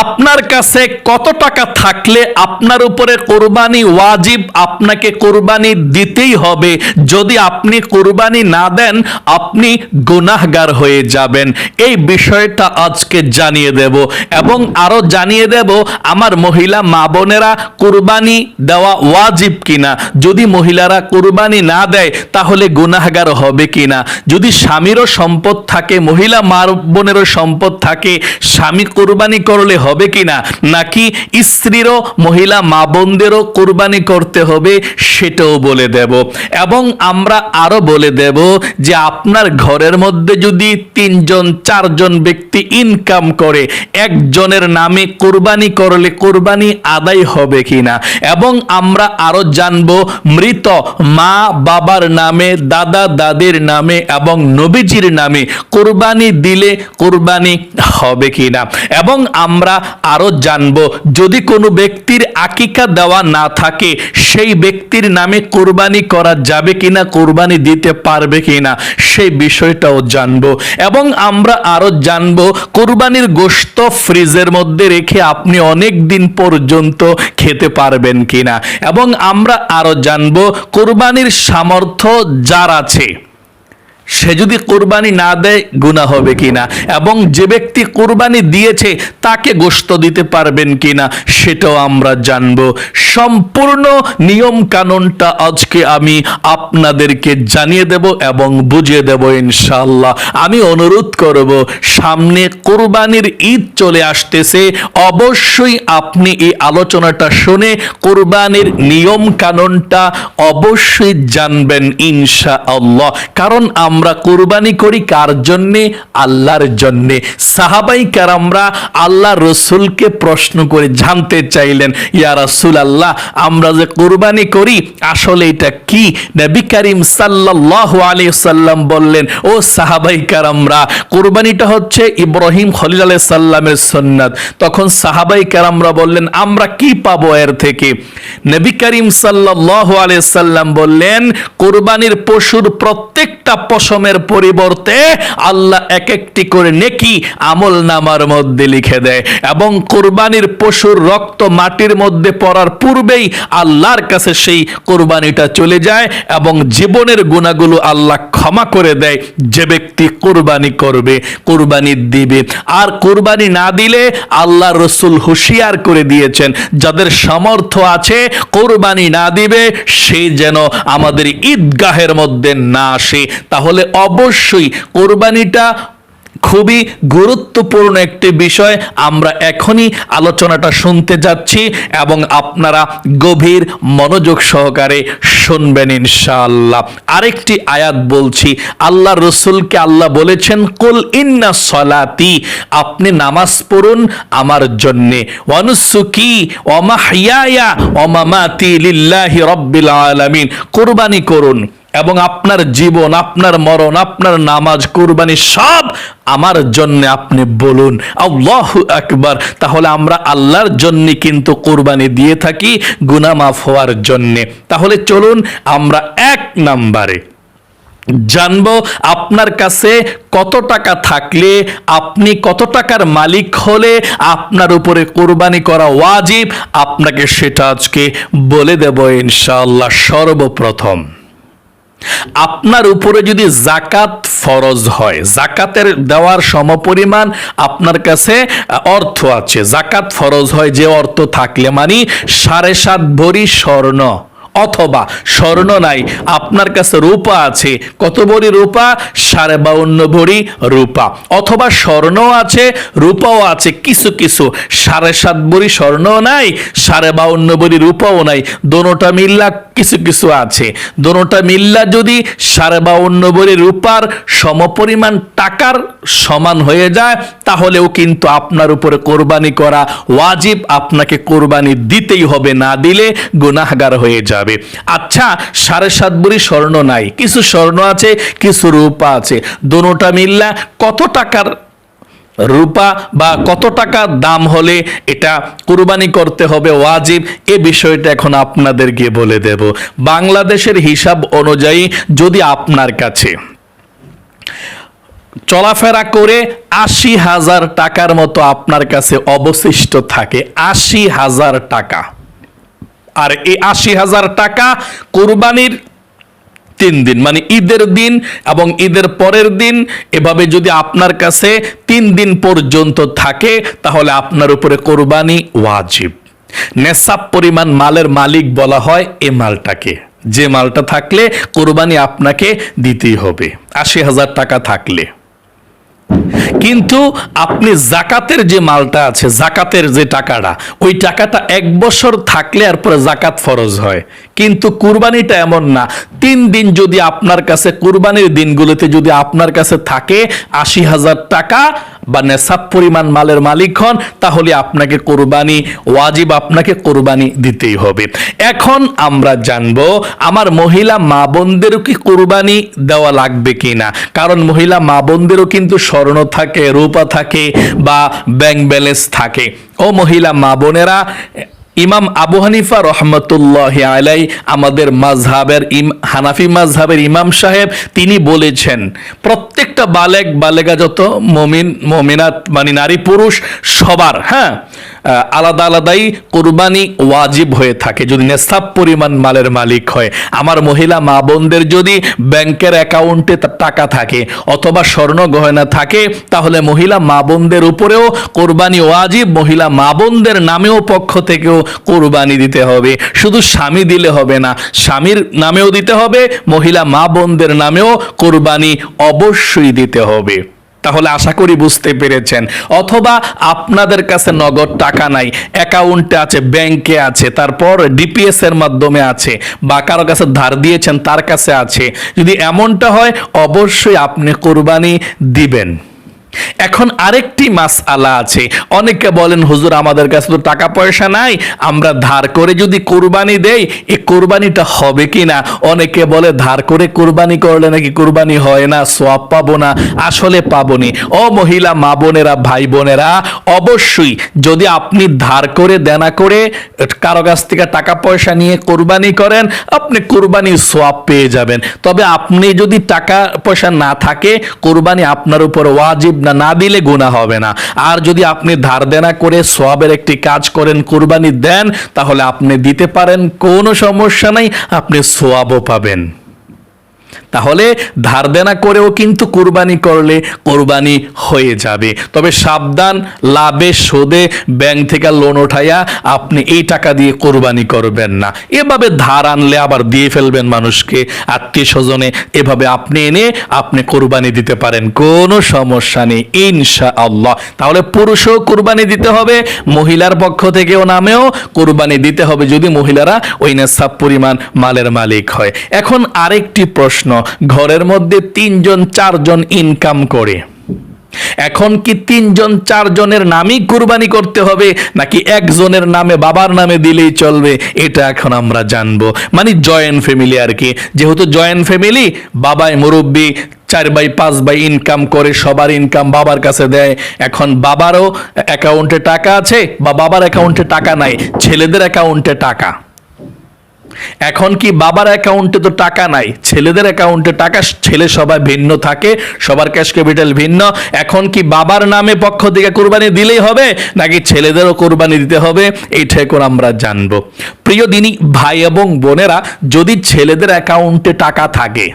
আপনার কাছে কত টাকা থাকলে আপনার উপরে কোরবানি ওয়াজিব আপনাকে কোরবানি দিতেই হবে। যদি আপনি কোরবানি না দেন, আপনি গুনাহগার হয়ে যাবেন। এই বিষয়টা আজকে জানিয়ে দেব এবং আরও জানিয়ে দেব আমার মহিলা মা বোনেরা কোরবানি দেওয়া ওয়াজিব কিনা। যদি মহিলারা কোরবানি না দেয়, তাহলে গুনাহগার হবে কিনা? যদি স্বামীরও সম্পদ থাকে, মহিলা মা বোনেরও সম্পদ থাকে, স্বামী কোরবানি করলে হবে কিনা? নাকি স্ত্রীরও, মহিলা মা বোনদেরও কোরবানি করতে হবে সেটাও বলে দেব। এবং আমরা আরও বলে দেব যে আপনার ঘরের মধ্যে যদি তিনজন, চারজন ব্যক্তি ইনকাম করে, একজনের নামে কোরবানি করলে কোরবানি আদায় হবে কিনা? এবং আমরা আরও জানব মৃত মা বাবার নামে, দাদা দাদির নামে এবং নবীজির নামে কোরবানি দিলে কোরবানি হবে কিনা? এবং আমরা আরও জানব। যদি কোনো ব্যক্তির আকিকা দেওয়া না থাকে, সেই ব্যক্তির নামে কোরবানি করা যাবে কিনা, কোরবানি দিতে পারবে কিনা, সেই বিষয়টাও জানব। এবং আমরা আরও জানব, কোরবানির গোশত ফ্রিজের মধ্যে রেখে আপনি অনেক দিন পর্যন্ত খেতে পারবেন কিনা। এবং আমরা আরও জানব, কোরবানির সামর্থ্য যার আছে। সে যদি কোরবানি না দেয় গুণা হবে কিনা? এবং যে ব্যক্তি কোরবানি দিয়েছে, তাকে গোস্ত দিতে পারবেন কিনা? সেটাও আমরা জানব। সম্পূর্ণ নিয়ম কানুনটা আজকে আমি আপনাদেরকে জানিয়ে দেব এবং বুঝিয়ে দেব ইনশাল্লাহ আমি অনুরোধ করব, সামনে কোরবানির ঈদ চলে আসতেছে, অবশ্যই আপনি এই আলোচনাটা শুনে কোরবানির নিয়ম কানুনটা অবশ্যই জানবেন ইনশা আল্লাহ কারণ আমরা কোরবানি করি কার জন্যে? আল্লাহর জন্যে। সাহাবাই কারামরা আল্লাহ রসুলকে প্রশ্ন করে জানতে চাইলেন, ইয়া রাসূল আল্লাহ আমরা যে কোরবানি করি, আসলে এটা কি? নবী করিম সাল্লাল্লাহু আলাইহি সাল্লাম বললেন, ও সাহাবাই কারামরা, কোরবানিটা হচ্ছে ইব্রাহিম খলিল আলাইহিস সাল্লামের সুন্নাত। তখন সাহাবাই কারামরা বললেন, আমরা কি পাবো এর থেকে? নবী করিম সাল্লাল্লাহু আলাইহি সাল্লাম বললেন, কোরবানির পশুর প্রত্যেকটা পশমের পরিবর্তে আল্লাহ এক একটি করে নেকি আমল নামার মধ্যে লিখে দেয় এবং কোরবানির পশুর রক্ত মাটির মধ্যে পড়ার পূর্বেই আল্লাহর কাছে সেই কোরবানিটা চলে যায় এবং জীবনের গুণাগুলো আল্লাহ ক্ষমা করে দেয়। যে ব্যক্তি কোরবানি করবে, কোরবানি দিবে। আর কোরবানি না দিলে আল্লাহ রসুল হুঁশিয়ার করে দিয়েছেন, যাদের সামর্থ্য আছে কোরবানি না দিবে, সে যেন আমাদের ঈদগাহের মধ্যে না আসে। তাহলে অবশ্যই কোরবানিটা খুবই গুরুত্বপূর্ণ একটি বিষয়। আমরা এখনই আলোচনাটা শুনতে যাচ্ছি এবং আপনারা গভীর মনোযোগ সহকারে শুনবেন ইনশাআল্লাহ। আরেকটি আয়াত বলছি, আল্লাহ রসুলকে আল্লাহ বলেছেন, কুল ইন্না সলাতি, আপনি নামাজ পড়ুন আমার জন্যে। ওয়ানুসুকি ওমাহিয়া অমামাতি লিল্লাহি রব্বিল আলামিন। কোরবানি করুন। এবং আপনার জীবন, আপনার মরণ, আপনার নামাজ, কুরবানি সব আমার জন্য আপনি বলুন। আল্লাহ আকবার। তাহলে আমরা আল্লাহর জন্য কিন্তু কোরবানি দিয়ে থাকি, গুনাহ মাফ হওয়ার জন্যে। তাহলে চলুন আমরা এক নাম্বারে জানব আপনার কাছে কত টাকা থাকলে, আপনি কত টাকার মালিক হলে আপনার উপরে কোরবানি করা ওয়াজিব, আপনাকে সেটা আজকে বলে দেব ইনশাআল্লাহ সর্বপ্রথম। আপনার উপরে যদি জাকাত ফরজ হয় জাকাতের দেওয়ার সমপরিমাণ আপনার কাছে অর্থ আছে। জাকাত ফরজ হয় যে অর্থ থাকলে মানে সাড়ে সাত ভরি স্বর্ণ, অথবা স্বর্ণ নাই, আপনার কাছে রূপা আছে। কত ভরি রূপা? সাড়ে বাউন্ন ভরি রূপা। অথবা স্বর্ণ আছে, রূপাও আছে, কিছু কিছু। সাড়ে সাত ভরি স্বর্ণ নাই, সাড়ে বাউন্ন ভরি রূপাও নাই। দোনোটা মিল্লা কিছু কিছু আছে। দোনোটা মিল্লা যদি সাড়ে বাউন্ন ভরি রূপার সমপরিমাণ টাকার সমান হয়ে যায়, তাহলেও কিন্তু আপনার উপরে কোরবানি করা ওয়াজিব, আপনাকে কোরবানি দিতেই হবে, না দিলে গুনাহগার হয়ে যাবে। আচ্ছা সাড়ে সাত ভরি স্বর্ণ নাই, কিছু স্বর্ণ আছে, কিছু রূপা আছে। দোনোটা মিল্লা কত টাকার রূপা বা কত টাকা দাম হলে এটা কুরবানি করতে হবে ওয়াজিব? এ বিষয়টা এখন আপনাদেরকে বলে দেব। বাংলাদেশের হিসাব অনুযায়ী যদি আপনার কাছে চলাফেরা করে আশি হাজার টাকার মতো আপনার কাছে অবশিষ্ট থাকে, আশি হাজার টাকা। আর এই আশি হাজার টাকা কোরবানির তিন দিন মানে ঈদের দিন এবং ঈদের পরের দিন, এভাবে যদি আপনার কাছে তিন দিন পর্যন্ত থাকে, তাহলে আপনার উপরে কোরবানি ওয়াজিব। নেশাব পরিমাণ মালের মালিক বলা হয় এ মালটাকে। যে মালটা থাকলে কোরবানি আপনাকে দিতেই হবে। আশি হাজার টাকা থাকলে। কিন্তু আপনি জাকাতের যে মালটা আছে, জাকাতের যে টাকাটা, ওই টাকাটা এক বছর থাকলে আর পরে জাকাত ফরজ হয়। কিন্তু কুরবানিটা এমন না। তিন দিন যদি আপনার কাছে, কুরবানির দিনগুলোতে যদি আপনার কাছে থাকে আশি হাজার টাকা বা নেশাব পরিমাণ মালের মালিক হন, তাহলে আপনাকে কোরবানি, ওয়াজিব আপনাকে কোরবানি দিতেই হবে। এখন আমরা জানব, আমার মহিলা মা বোনদেরও কি কোরবানি দেওয়া লাগবে কিনা? কারণ মহিলা মা বোনদেরও কিন্তু স্বর্ণ থাকে, রূপা থাকে বা ব্যাংক ব্যালেন্স থাকে। ও মহিলা মা বোনেরা ইমাম আবু হানিফা রহমতুল্লাহ আলাই আমাদের মাঝহাবের ইম হানাফি মাঝহাবের ইমাম সাহেব, তিনি বলেছেন, প্রত্যেকটা বালেক বালেগা যত মমিন, মমিনাত মানে নারী পুরুষ, সবার হ্যাঁ আলাদা আলাদাই কোরবানি ওয়াজিব হয়ে থাকে। যদি নেশাব পরিমাণ মালের মালিক হয়, আমার মহিলা মা বোনদের যদি ব্যাংকের অ্যাকাউন্টে টাকা থাকে অথবা স্বর্ণ গহনা থাকে, তাহলে মহিলা মা বোনদের উপরেও কোরবানি ওয়াজিব, মহিলা মা বোনদের নামেও পক্ষ থেকেও কোরবানি দিতে হবে। শুধু স্বামী দিলে হবে না, স্বামীর নামেও দিতে হবে, মহিলা মা বোনদের নামেও কোরবানি অবশ্যই দিতে হবে। তাহলে আশা করি বুঝতে পেরেছেন। অথবা আপনাদের কাছে নগদ টাকা নাই, অ্যাকাউন্টে আছে, ব্যাংকে আছে, তারপর ডিপিএস এর মাধ্যমে আছে, বা কারও কাছে ধার দিয়েছেন, তার কাছে আছে। যদি এমনটা হয়, অবশ্যই আপনি কোরবানি দিবেন। এখন আরেকটি মাস আলা আছে। অনেকে বলেন, হুজুর, আমাদের কাছে তো টাকা পয়সা নাই, আমরা ধার করে যদি কোরবানি দেই এই কোরবানিটা হবে কি না অনেকে বলে, ধার করে কোরবানি করলে নাকি কোরবানি হয় না সোয়াব পাবো না। আসলে পাবনি ও মহিলা, মা বোনেরা, ভাই বোনেরা, অবশ্যই যদি আপনি ধার করে, দেনা করে, কারও কাছ থেকে টাকা পয়সা নিয়ে কোরবানি করেন, আপনি কোরবানির সোয়াব পেয়ে যাবেন। তবে আপনি যদি টাকা পয়সা না থাকে, কোরবানি আপনার উপর ওয়াজিব না না দিলে গুণা হবে না। আর যদি আপনি ধার দেনা করে সোয়াবের একটি কাজ করেন, কোরবানি দেন, তাহলে আপনি দিতে পারেন, কোনো সমস্যা নাই, আপনি সোয়াবও পাবেন। তাহলে ধার দেনা করেও কিন্তু কোরবানি করলে কোরবানি হয়ে যাবে। তবে সাবধান, লাভে, সুদে ব্যাংক থেকে লোন ওঠাইয়া আপনি এই টাকা দিয়ে কোরবানি করবেন না। এভাবে ধার আনলে আবার দিয়ে ফেলবেন মানুষকে। আত্মীয় স্বজনে এভাবে আপনি এনে আপনি কোরবানি দিতে পারেন, কোনো সমস্যা নেই ইনশা আল্লাহ তাহলে পুরুষও কোরবানি দিতে হবে, মহিলার পক্ষ থেকেও নামেও কোরবানি দিতে হবে, যদি মহিলারা ওই নেশাব পরিমাণ মালের মালিক হয়। এখন আরেকটি প্রশ্ন ঘরের মধ্যে তিনজন, চারজন ইনকাম করে। এখন কি তিনজন, চারজনের নামই কুরবানি করতে হবে, নাকি একজনের নামে, বাবার নামে দিলেই চলবে, এটা এখন আমরা জানব। মানে জয়েন্ট ফ্যামিলি আর কি। যেহেতু জয়েন্ট ফ্যামিলি বাবাই মুরব্বী, চার বাই পাঁচ বাই ইনকাম করে, সবার ইনকাম বাবার কাছে দেয়। এখন বাবারও অ্যাকাউন্টে টাকা আছে, বা বাবার অ্যাকাউন্টে টাকা নাই, ছেলেদের অ্যাকাউন্টে টাকা। এখন কি বাবার অ্যাকাউন্টে তো টাকা নাই? ছেলেদের অ্যাকাউন্টে টাকা, ছেলে সবাই ভিন্ন থাকে, সবার ক্যাশ ক্যাপিটাল ভিন্ন। এখন কি বাবার নামে পক্ষ থেকে কোরবানি দিলেই হবে, নাকি ছেলেদেরও কোরবানি দিতে হবে? এইটা এখন আমরা জানব। প্রিয় দিনী, ভাই এবং বোনেরা, যদি ছেলেদের অ্যাকাউন্টে টাকা থাকে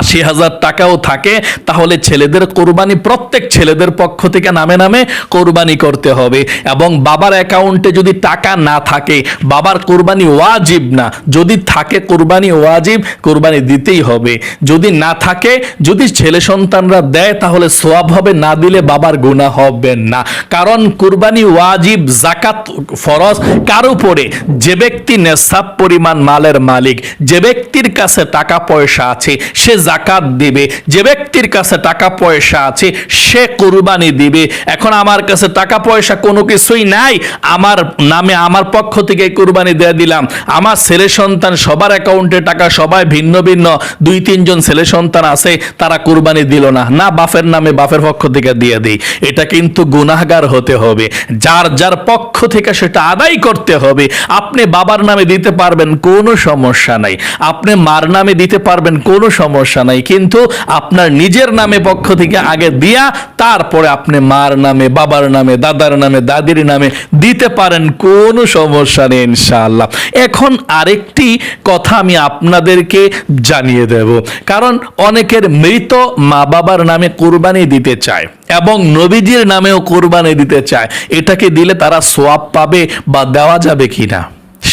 আশি হাজার টাকাও থাকে, তাহলে ছেলেদের কোরবানি, প্রত্যেক ছেলেদের পক্ষ থেকে নামে নামে কোরবানি করতে হবে। এবং বাবার অ্যাকাউন্টে যদি টাকা না থাকে, বাবার কোরবানি ওয়াজিব না। যদি থাকে কোরবানি ওয়াজিব, কোরবানি দিতেই হবে। যদি না থাকে, যদি ছেলে সন্তানরা দেয়, তাহলে সোয়াব হবে, না দিলে বাবার গুণা হবে না। কারণ কোরবানি ওয়াজিব জাকাত ফরজ, কার উপরে? যে ব্যক্তি নেশাব পরিমাণ মালের মালিক, যে ব্যক্তির কাছে টাকা পয়সা আছে, সে জাকাত দিবে, যে ব্যক্তির কাছে টাকা পয়সা আছে, সে কোরবানি দিবে। এখন আমার কাছে টাকা পয়সা কোনো কিছুই নাই, আমার নামে আমার পক্ষ থেকে কোরবানি দিয়ে দিলাম। আমার ছেলে সন্তান সবার অ্যাকাউন্টে টাকা সবাই ভিন্ন ভিন্ন, দুই তিনজন ছেলে সন্তান আছে, তারা কোরবানি দিল না। না, বাপের নামে বাপের পক্ষ থেকে দিয়ে দিই। এটা কিন্তু গুনাহগার হতে হবে। যার যার পক্ষ থেকে সেটা আদায় করতে হবে। আপনি বাবার নামে দিতে পারবেন, কোনো সমস্যা নাই। আপনি মার নামে দিতে পারবেন, কোনো সমস্যা সমস্যা নাই। কিন্তু আপনার নিজের নামে পক্ষ থেকে আগে দিয়া, তারপরে আপনি মার নামে, বাবার নামে, দাদার নামে, দাদির নামে দিতে পারেন, কোনো সমস্যা নেই ইনশাআল্লাহ। এখন আরেকটি কথা আমি আপনাদেরকে জানিয়ে দেব। কারণ অনেকের মৃত মা বাবার নামে কোরবানি দিতে চায় এবং নবীজির নামেও কোরবানি দিতে চায়। এটাকে দিলে তারা সোয়াব পাবে বা দেওয়া যাবে কিনা?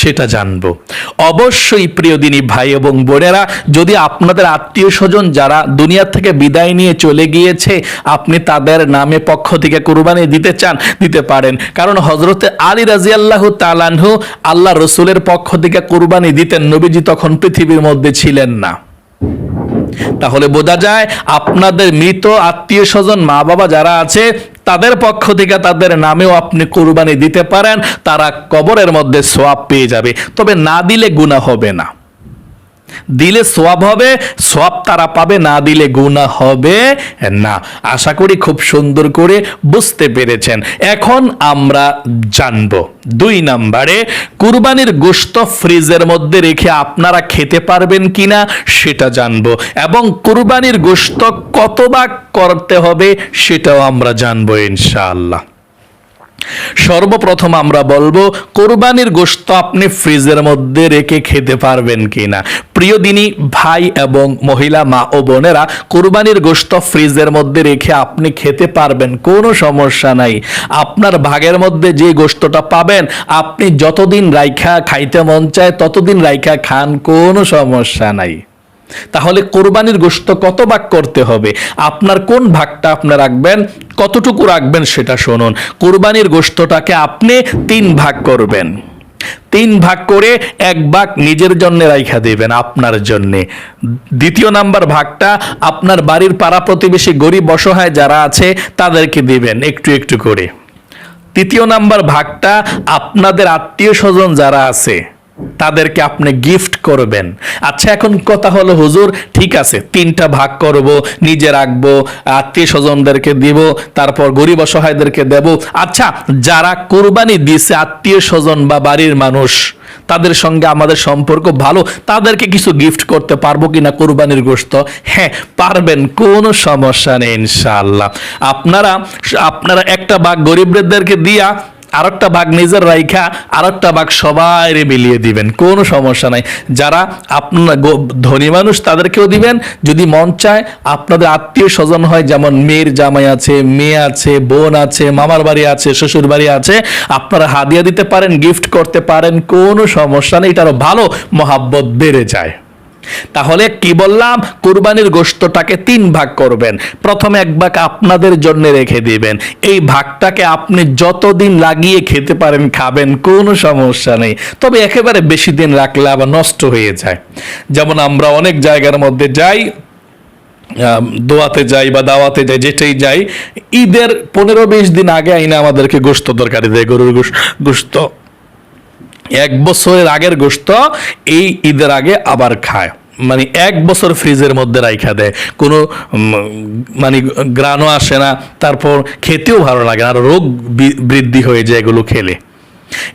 সেটা জানব। অবশ্যই প্রিয় দিনী ভাই এবং বোনেরা, যদি আপনাদের আত্মীয় স্বজন যারা দুনিয়া থেকে বিদায় নিয়ে চলে গিয়েছে, আপনি তাদের নামে পক্ষ থেকে কুরবানি দিতে চান, দিতে পারেন। কারণ হজরতে আলী রাজি আল্লাহ তালানহু আল্লাহ রসুলের পক্ষ থেকে কুরবানি দিতেন, নবীজি তখন পৃথিবীর মধ্যে ছিলেন না। তাহলে বোঝা যায়, আপনাদের মৃত আত্মীয় স্বজন মা বাবা যারা আছে তাদের পক্ষ থেকে তাদের নামেও আপনি কোরবানি দিতে পারেন, তারা কবরের মধ্যে সোয়াব পেয়ে যাবে। তবে না দিলে গুণা হবে না। দিলে সোয়াব হবে, সোয়াব তারা পাবে, না দিলে গুণা হবে না। আশা করি খুব সুন্দর করে বুঝতে পেরেছেন। এখন আমরা জানব দুই নাম্বারে, কুরবানির গোস্ত ফ্রিজের মধ্যে রেখে আপনারা খেতে পারবেন কিনা সেটা জানব। এবং কুরবানির গোস্ত কত ভাগ করতে হবে সেটাও আমরা জানব ইনশাআল্লাহ। সর্বপ্রথম আমরা বলব, কোরবানির গোশত আপনি ফ্রিজের মধ্যে রেখে খেতে পারবেন কিনা। প্রিয় দিনী, ভাই এবং মহিলা, মা ও বোনেরা, কোরবানির গোশত ফ্রিজের মধ্যে রেখে আপনি খেতে পারবেন, কোনো সমস্যা নাই। আপনার ভাগের মধ্যে যে গোশতটা পাবেন, আপনি যতদিন রাইখা খাইতে মন চায়, ততদিন রাইখা খান, কোনো সমস্যা নাই। তাহলে কোরবানির গোশত কত ভাগ করতে হবে? আপনার কোন ভাগটা আপনি রাখবেন? কতটুকু রাখবেন সেটা শুনুন। কোরবানির গোশতটাকে আপনি তিন ভাগ করবেন। তিন ভাগ করে এক ভাগ নিজের জন্য রাইখা দেবেন, আপনার জন্য। দ্বিতীয় নাম্বার ভাগটা আপনার বাড়ির পাড়া প্রতিবেশী গরিব অসহায় যারা আছে, তাদেরকে দিবেন একটু একটু করে। তৃতীয় নাম্বার ভাগটা আপনাদের আত্মীয় স্বজন যারা আছে তাদেরকে আপনি গিফট করবেন। আচ্ছা এখন কথা হলো, হুজুর, ঠিক আছে, তিনটা ভাগ করব, নিজে রাখব, আত্মীয় স্বজনদেরকে দিব, তারপর গরিব অসহায়দেরকে দেব। আচ্ছা যারা কোরবানি দিছে আত্মীয় স্বজন বা বাড়ির মানুষ, তাদের সঙ্গে আমাদের সম্পর্ক ভালো, তাদেরকে কিছু গিফট করতে পারব কিনা কোরবানির গোশত? হ্যাঁ পারবেন, কোনো সমস্যা নেই, ইনশাআল্লাহ। আপনারা আপনারা একটা ভাগ গরিবদেরকে দিয়া আরেকটা ভাগ নিজের রাইখা, আরেকটা ভাগ সবাই মিলিয়ে দিবেন। কোনো সমস্যা নাই। যারা আপনার ধনী মানুষ, তাদেরকেও দিবেন। যদি মন চায়, আপনাদের আত্মীয় স্বজন হয়, যেমন মেয়ের জামাই আছে, মেয়ে আছে, বোন আছে, মামার বাড়ি আছে, শ্বশুর বাড়ি আছে, আপনারা হাদিয়া দিতে পারেন গিফট করতে পারেন, কোনো সমস্যা নেই। এটারও ভালো মহাব্বত বেড়ে যায়। তাহলে কি বললাম? কুরবানির গোস্তটাকে তিন ভাগ করবেন। প্রথমে এক ভাগ আপনাদের জন্য রেখে দিবেন। এই ভাগটাকে আপনি যতদিন লাগিয়ে খেতে পারেন, খাবেন, কোনো সমস্যা নেই। তবে একেবারে বেশি দিন রাখলে আবার নষ্ট হয়ে যায়। যেমন আমরা অনেক জায়গার মধ্যে যাই দোয়াতে যাই বা দাওয়াতে যাই, যেটাই যাই, ঈদের পনেরো বিশ দিন আগে আইনা আমাদেরকে গোস্ত তরকারি দেয়, গরুর গোস্ত এক বছরের আগের গোস্ত এই ঈদের আগে আবার খায়। মানে এক বছর ফ্রিজের মধ্যে রাইখা দেয়। কোনো মানে গ্রানও আসে না, তারপর খেতেও ভালো লাগে আর রোগ বৃদ্ধি হয়ে যায় এগুলো খেলে।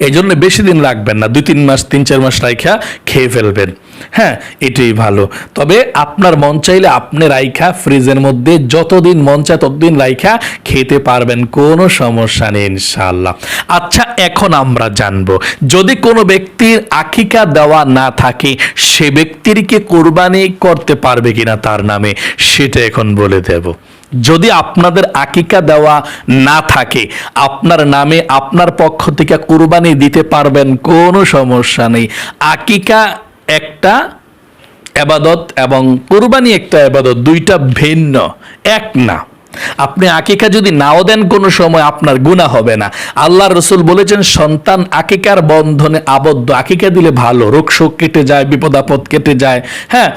এই জন্য বেশি দিন রাখবেন না দুই তিন মাস তিন চার মাস রাইখা খেয়ে ফেলবেন। হ্যাঁ এটাই ভালো। তবে আপনার মন চাইলে আপনি রাইখা ফ্রিজের মধ্যে যতদিন মন চায় ততদিন রাইখা খেতে পারবেন, কোনো সমস্যা নেই ইনশাআল্লাহ। আচ্ছা এখন আমরা জানব, যদি কোনো ব্যক্তির আকিকা দেওয়া না থাকে, সে ব্যক্তির ব্যক্তিরকে কোরবানি করতে পারবে কিনা তার নামে, সেটা এখন বলে দেব। যদি আপনাদের আকিকা দেওয়া না থাকে, আপনার নামে আপনার পক্ষ থেকে কুরবানি দিতে পারবেন, কোনো সমস্যা নেই। আকিকা একটা এবাদত এবং কুরবানি একটা এবাদত দুইটা ভিন্ন, এক না। আপনি আকিকা যদি নাও দেন, কোনো সময় আপনার গুণা হবে না। আল্লাহ রসুল বলেছেন, সন্তান আকিকার বন্ধনে আবদ্ধ। আকিকা দিলে ভালো, রোগ শোক কেটে যায়, বিপদ আপদ কেটে যায় হ্যাঁ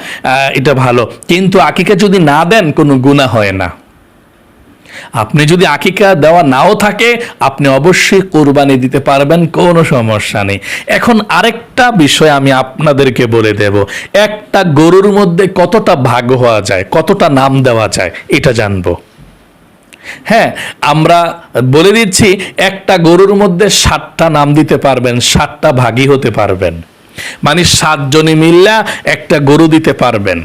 এটা ভালো। কিন্তু আকিকা যদি না দেন, কোনো গুণা হয় না। আপনি যদি আকিকা দেওয়া নাও থাকে, আপনি অবশ্যই কোরবানি দিতে পারবেন, কোনো সমস্যা নেই। এখন আরেকটা বিষয় আমি আপনাদেরকে বলে দেব। একটা গরুর মধ্যে কতটা ভাগ হওয়া যায়, কতটা নাম দেওয়া যায়, এটা জানব। হ্যাঁ আমরা বলে দিচ্ছি, একটা গরুর মধ্যে সাতটা নাম দিতে পারবেন, সাতটা ভাগই হতে পারবেন। মানে সাতজনে মিল্লা একটা গরু দিতে পারবেন।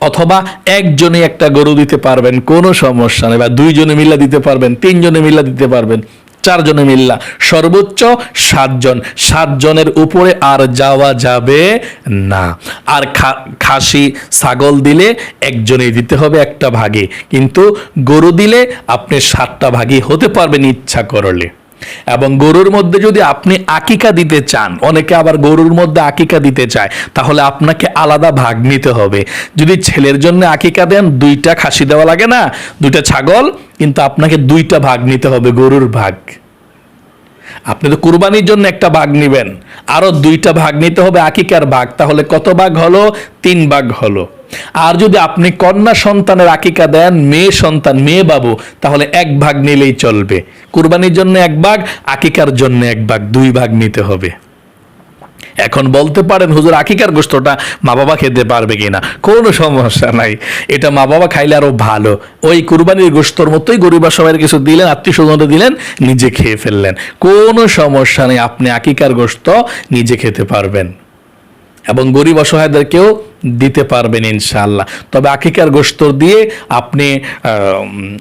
অথবা একজনে একটা গরু দিতে পারবেন, কোনো সমস্যা নেই। বা দুইজনে মিল্লা দিতে পারবেন, তিনজনে মিল্লা দিতে পারবেন, চারজনে মিল্লা। সর্বোচ্চ সাতজন। সাতজনের উপরে আর যাওয়া যাবে না। আর খাসি, ছাগল দিলে একজনেই দিতে হবে একটা ভাগে। কিন্তু গরু দিলে আপনি সাতটা ভাগে হতে পারবেন ইচ্ছা করলে। এবং গরুর মধ্যে যদি আপনি আকিকা দিতে চান, অনেকে আবার গরুর মধ্যে আকিকা দিতে চায়, তাহলে আপনাকে আলাদা ভাগ নিতে হবে। যদি ছেলের জন্য আকিকা দেন, দুইটা খাসি দেওয়া লাগে না, দুইটা ছাগল, কিন্তু আপনাকে দুইটা ভাগ নিতে হবে, গরুর ভাগ। আপনি তো কুরবানির জন্য একটা ভাগ নেবেন। আরও দুইটা ভাগ নিতে হবে, আকিকার ভাগ। তাহলে কত ভাগ হলো? তিন ভাগ হলো। আর যদি আপনি কন্যা সন্তানের আকিকা দেন, মেয়ে সন্তান, মেয়ে বাবু, তাহলে এক ভাগ নিলেই চলবে। কুরবানির জন্য এক ভাগ, আকিকার জন্য এক ভাগ, দুই ভাগ নিতে হবে। এখন বলতে পারেন, হুজুর আকিকার গোস্তটা মা বাবা খেতে পারবে কিনা? কোনো সমস্যা নাই। এটা মা বাবা খাইলে আরও ভালো। ওই কুরবানির গোস্তর মতোই গরিবা সবাই কিছু দিলেন আত্মীয় স্বজনরা দিলেন, নিজে খেয়ে ফেললেন। কোনো সমস্যা নেই, আপনি আকিকার গোস্ত নিজে খেতে পারবেন। এবং গরিব অসহায়দেরকেও দিতে পারবেন ইনশাআল্লাহ। তবে আকিকার গোস্ত দিয়ে আপনি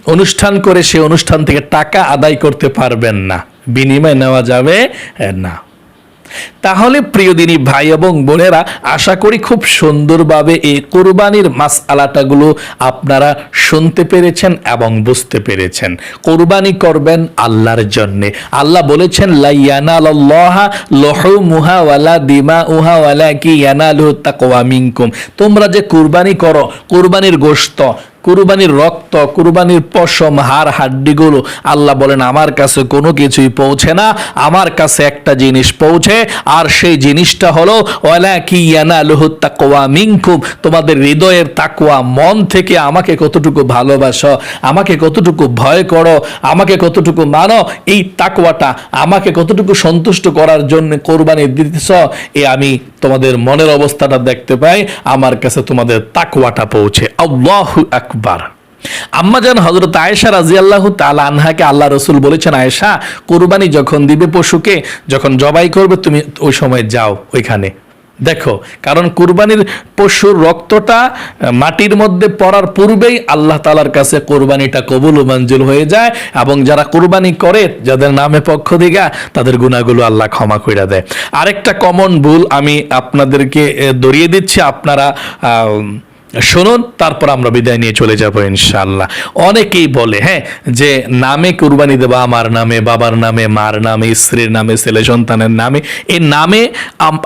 অনুষ্ঠান করে সে অনুষ্ঠান থেকে টাকা আদায় করতে পারবেন না। বিনিময় নেওয়া যাবে না। তাহলে প্রিয় দিনী ভাই এবং বোনেরা, আশা করি খুব সুন্দরভাবে এই কোরবানির মাস আলাটাগুলো আপনারা শুনতে পেরেছেন এবং বুঝতে পেরেছেন। কোরবানি করবেন আল্লাহর জন্যে। আল্লাহ বলেছেন লাইয়ানাল্লাহা লহুমুহা ওয়ালা দিমাউহা ওয়ালা কি ইয়ানালুহু তাকওয়া মিনকুম। তোমরা যে কুরবানি করো, কুরবানির গোশত কুরবানির রক্ত, কুরবানির পশম, হাড়, হাড্ডিগুলো আল্লাহ বলেন, আমার কাছে কোনো কিছুই পৌঁছে না। আমার কাছে একটা জিনিস পৌঁছে, আর সেই জিনিসটা হলো ওয়ালা মিনকুম। তোমাদের হৃদয়ের তাকওয়া মন থেকে আমাকে কতটুকু ভালোবাসো, আমাকে কতটুকু ভয় করো, আমাকে কতটুকু মানো, এই তাকওয়াটা আমাকে কতটুকু সন্তুষ্ট করার জন্য কোরবানি দিতেছ, এ আমি তোমাদের মনের অবস্থাটা দেখতে পাই, আমার কাছে তোমাদের তাকুয়াটা পৌঁছে। আল্লাহ আকবার। আম্মা যান হজরত আয়েশা রাজি আল্লাহ তাল আনহাকে আল্লাহ রসুল বলেছেন, আয়েশা, কোরবানি যখন দিবে পশুকে, যখন জবাই করবে, তুমি ওই সময় যাও ওইখানে। দেখো, কারণ কুরবানির পশুর রক্তটা মাটির মধ্যে পড়ার পূর্বেই আল্লাহ তালার কাছে কোরবানিটা কবুল ও মঞ্জুল হয়ে যায় এবং যারা কোরবানি করে, যাদের নামে পক্ষ দিঘা তাদের গুণাগুলো আল্লাহ ক্ষমা করে দেয়। আরেকটা কমন ভুল আমি আপনাদেরকে দরিয়ে দিচ্ছি, আপনারা শুনুন, তারপর আমরা বিদায় নিয়ে চলে যাব ইনশাল্লাহ অনেকেই বলে হ্যাঁ যে নামে কুরবানি দেবা, আমার নামে, বাবার নামে, মার নামে, স্ত্রীর নামে, ছেলে সন্তানের নামে, এই নামে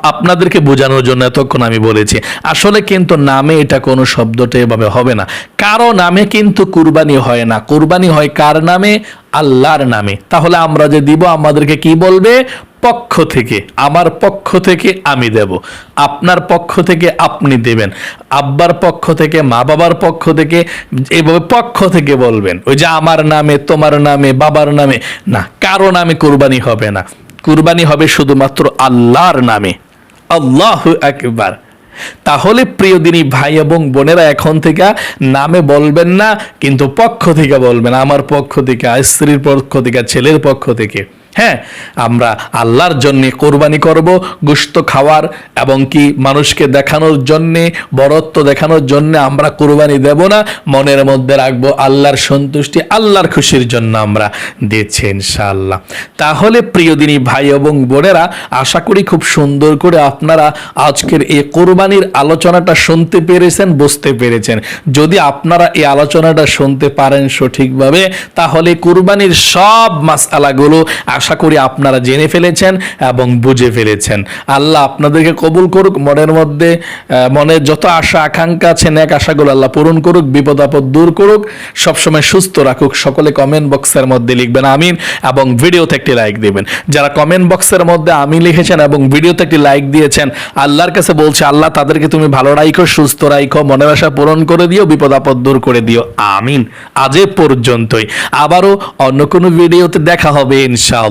আপনাদেরকে বোঝানোর জন্য এতক্ষণ আমি বলেছি। আসলে কিন্তু নামে এটা কোনো শব্দটা এভাবে হবে না। কারও নামে কিন্তু কুরবানি হয় না। কুরবানি হয় কার নামে? আল্লাহর নামে। তাহলে আমরা যে দিব, আমাদেরকে কি বলবে? পক্ষ থেকে। আমার পক্ষ থেকে আমি দেব। আপনার পক্ষ থেকে আপনি দেবেন। আব্বার পক্ষ থেকে মা বাবার পক্ষ থেকে এইভাবে পক্ষ থেকে বলবেন। ওই যে আমার নামে, তোমার নামে, বাবার নামে। না, কারও নামে কুরবানি হবে না। কুরবানি হবে শুধুমাত্র আল্লাহর নামে। আল্লাহ একবার তাহলে প্রিয় দিনী ভাই এবং বোনেরা, এখন থেকে নামে বলবেন না, কিন্তু পক্ষ থেকে বলবেন, আমার পক্ষ থেকে, স্ত্রীর পক্ষ থেকে, ছেলের পক্ষ থেকে। হ্যাঁ আমরা আল্লাহর জন্যে কোরবানি করব গুস্ত খাওয়ার এবং কি মানুষকে দেখানোর জন্যে, বরত্ব দেখানোর জন্য আমরা কোরবানি দেব না। মনের মধ্যে রাখব আল্লাহর সন্তুষ্টি, আল্লাহর খুশির জন্য আমরা দিচ্ছি ইনশাআল্লাহ। তাহলে প্রিয় দিনী ভাই এবং বোনেরা, আশা করি খুব সুন্দর করে আপনারা আজকের এই কোরবানির আলোচনাটা শুনতে পেরেছেন, বুঝতে পেরেছেন। যদি আপনারা এই আলোচনাটা শুনতে পারেন সঠিকভাবে, তাহলে কোরবানির সব মাসালাগুলো আশা করি আপনারা জেনে ফেলেছেন এবং বুঝে ফেলেছেন। আল্লাহ আপনাদেরকে কবুল করুক, মনের মধ্যে মনে যত আশা, আকাঙ্ক্ষা আছে ন্যাক আশাগুলো আল্লাহ পূরণ করুক, বিপদ আপদ দূর করুক, সবসময় সুস্থ রাখুক। সকলে কমেন্ট বক্সের মধ্যে লিখবেন, আমিন, এবং ভিডিওতে একটি লাইক দিবেন। যারা কমেন্ট বক্সের মধ্যে আমি লিখেছেন এবং ভিডিওতে একটি লাইক দিয়েছেন, আল্লাহর কাছে বলছে, আল্লাহ, তাদেরকে তুমি ভালো রাখো সুস্থ রাখো মনের আশা পূরণ করে দিও, বিপদ আপদ দূর করে দিও। আমিন। আজ পর্যন্তই। আবারও অন্য কোনো ভিডিওতে দেখা হবে ইনশাআল্লাহ।